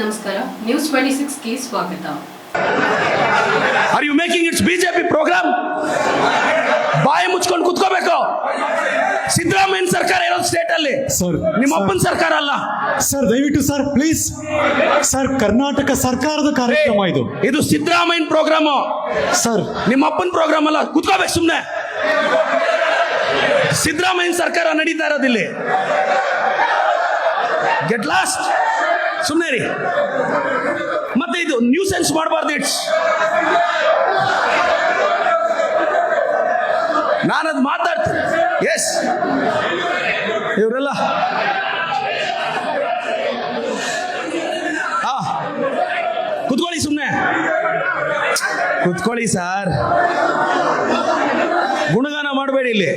ನಮಸ್ಕಾರ news twenty ಸಿಕ್ಸ್ಗೆ ಸ್ವಾಗತ. Are you making its BJP program ಬಾಯಿ ಮುಚ್ಕೊಂಡು ಕುತ್ಕೋಬೇಕು. ಸಿದ್ದರಾಮಯ್ಯ ಸರ್ಕಾರ ಇರೋದು ಸ್ಟೇಟ್ ಅಲ್ಲಿ. ಸರ್, ನಿಮ್ಮ ಸರ್. ಅಪ್ಪನ ಸರ್ಕಾರ ಅಲ್ಲ. ಸರ್ ದಯವಿಟ್ಟು ಸರ್ ಪ್ಲೀಸ್ ಸರ್ ಕರ್ನಾಟಕ ಸರ್ಕಾರದ ಕಾರ್ಯಕ್ರಮ ಇದು. ಇದು ಸಿದ್ದರಾಮಯ್ಯ ಪ್ರೋಗ್ರಾಮ್ ಸರ್ ನಿಮ್ಮ ಅಪ್ಪನ ಪ್ರೋಗ್ರಾಮ್ ಅಲ್ಲ. ಕುತ್ಕೋಬೇಕು ಸುಮ್ಮನೆ ಸಿದ್ದರಾಮಯ್ಯ ಸರ್ಕಾರ ನಡೀತಾ ಇರೋದಿಲ್ಲಿ. ಗೆಟ್ ಲಾಸ್ಟ್ ಸುಮ್ಮನೆ ರೀ ಮತ್ತೆ ಇದು ನ್ಯೂ ಸೆನ್ಸ್ ಮಾಡಬಾರ್ದು ಇಟ್ಸ್ ನಾನದು ಮಾತಾಡ್ತೀನಿ. ಎಸ್ ಇವರೆಲ್ಲ. ಕುತ್ಕೊಳ್ಳಿ ಸುಮ್ಮನೆ ಕುತ್ಕೊಳ್ಳಿ ಸಾರ್. ಗುಣಗಾನ ಮಾಡಬೇಡಿ ಇಲ್ಲಿ.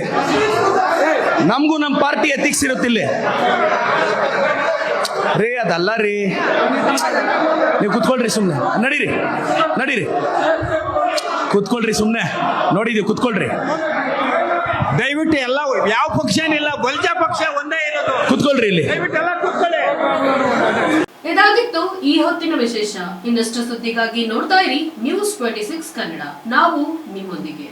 ನಮಗೂ ನಮ್ಮ ಪಾರ್ಟಿ ಎಥಿಕ್ಸ್ ಇರುತ್ತಿಲ್ಲಿ ರೀ ಅದಲ್ಲ ರೀ. ನೀವು ಕುತ್ಕೊಳ್ರಿ ಸುಮ್ಮನೆ ನಡೀರಿ ನಡೀರಿ. ಕುತ್ಕೊಳ್ರಿ ಸುಮ್ಮನೆ ನೋಡಿದೀವಿ ಕುತ್ಕೊಳ್ರಿ. ದಯವಿಟ್ಟು ಎಲ್ಲ ಯಾವ ಪಕ್ಷ ಏನಿಲ್ಲ ಬಲ್ಜ ಪಕ್ಷ ಒಂದೇ ಇರೋದು. ಕುತ್ಕೊಳ್ರಿ ಇಲ್ಲಿ. ದಯವಿಟ್ಟು ಎಲ್ಲ ಕೂತ್ಕೊಳ್ಳಿ. ಇದಾಗಿತ್ತು ಈ ಹೊತ್ತಿನ ವಿಶೇಷ. ಇನ್ನಷ್ಟು ಸುದ್ದಿಗಾಗಿ ನೋಡ್ತಾ ಇರಿ ನ್ಯೂಸ್ ಟ್ವೆಂಟಿ ಸಿಕ್ಸ್ ಕನ್ನಡ. ನಾವು ನಿಮ್ಮೊಂದಿಗೆ.